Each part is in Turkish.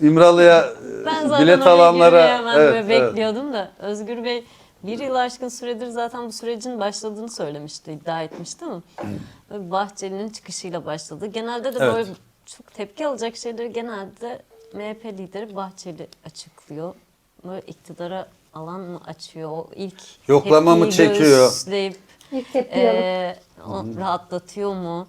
İmralı'ya e, Ben zaten bilet alanlara evet, böyle evet. bekliyordum da Özgür Bey bir yıl aşkın süredir zaten bu sürecin başladığını söylemişti, iddia etmişti ama böyle Bahçeli'nin çıkışıyla başladı. Genelde de Evet. böyle çok tepki alacak şeyleri genelde MHP lideri Bahçeli açıklıyor. Böyle iktidara alan mı açıyor? O ilk Yoklama mı çekiyor? göğüsleyip, İlk tepki alıp ee, o rahatlatıyor mu?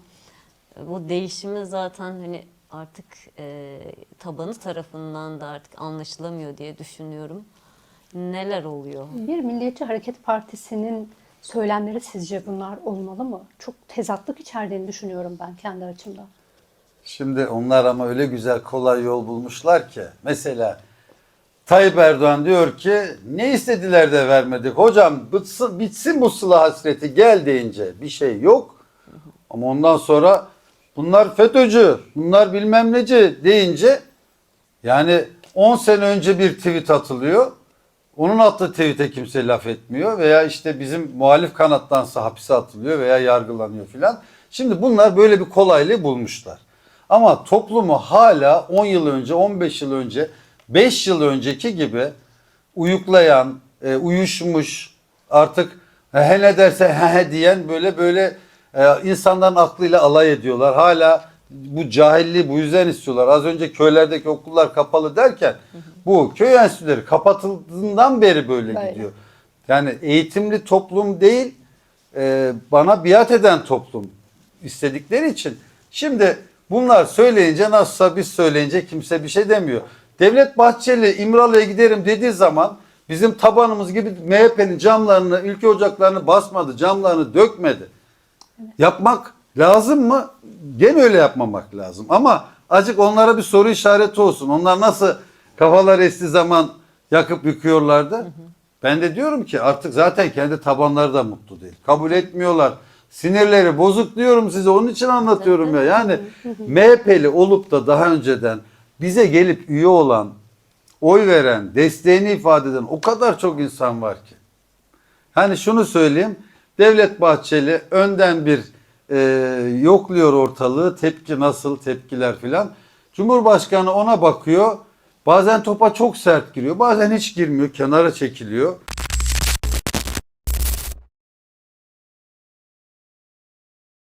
Bu değişimi zaten hani artık e, tabanı tarafından da artık anlaşılamıyor diye düşünüyorum. Neler oluyor? bir Milliyetçi Hareket Partisi'nin söylemleri sizce bunlar olmalı mı? Çok tezatlık içerdiğini düşünüyorum ben kendi açımdan. Şimdi onlar ama öyle güzel kolay yol bulmuşlar ki. Mesela Tayyip Erdoğan diyor ki ne istediler de vermedik. Hocam bitsin, bitsin bu sıla hasreti gel deyince bir şey yok. Ama ondan sonra bunlar FETÖ'cü, bunlar bilmem neci deyince yani 10 sene önce bir tweet atılıyor. Onun attığı tweet'e kimse laf etmiyor veya işte bizim muhalif kanattansa hapise atılıyor veya yargılanıyor filan. Şimdi bunlar böyle bir kolaylığı bulmuşlar. Ama toplumu hala 10 yıl önce, 15 yıl önce, 5 yıl önceki gibi uyuklayan, e, uyuşmuş, artık he ne derse he he diyen böyle böyle e, insanların aklıyla alay ediyorlar. Hala bu cahilliği bu yüzden istiyorlar. Az önce köylerdeki okullar kapalı derken bu köy enstitüleri kapatıldığından beri böyle Böyle. gidiyor. Yani eğitimli toplum değil, e, bana biat eden toplum istedikleri için. Şimdi bunlar söyleyince nasılsa biz söyleyince kimse bir şey demiyor. Devlet Bahçeli İmralı'ya giderim dediği zaman bizim tabanımız gibi MHP'nin camlarını, ülke ocaklarını basmadı, camlarını dökmedi. Yapmak lazım mı? Gene öyle yapmamak lazım. Ama acık onlara bir soru işareti olsun. Onlar nasıl kafaları estiği zaman yakıp yıkıyorlardı? Ben de diyorum ki artık zaten kendi tabanları da mutlu değil. Kabul etmiyorlar. Sinirleri bozuk diyorum size. Onun için anlatıyorum ya. Yani MHP'li olup da daha önceden bize gelip üye olan, oy veren, desteğini ifade eden o kadar çok insan var ki. Hani şunu söyleyeyim. Devlet Bahçeli önden bir e, yokluyor ortalığı. Tepki nasıl, tepkiler filan. Cumhurbaşkanı ona bakıyor. Bazen topa çok sert giriyor. Bazen hiç girmiyor. Kenara çekiliyor.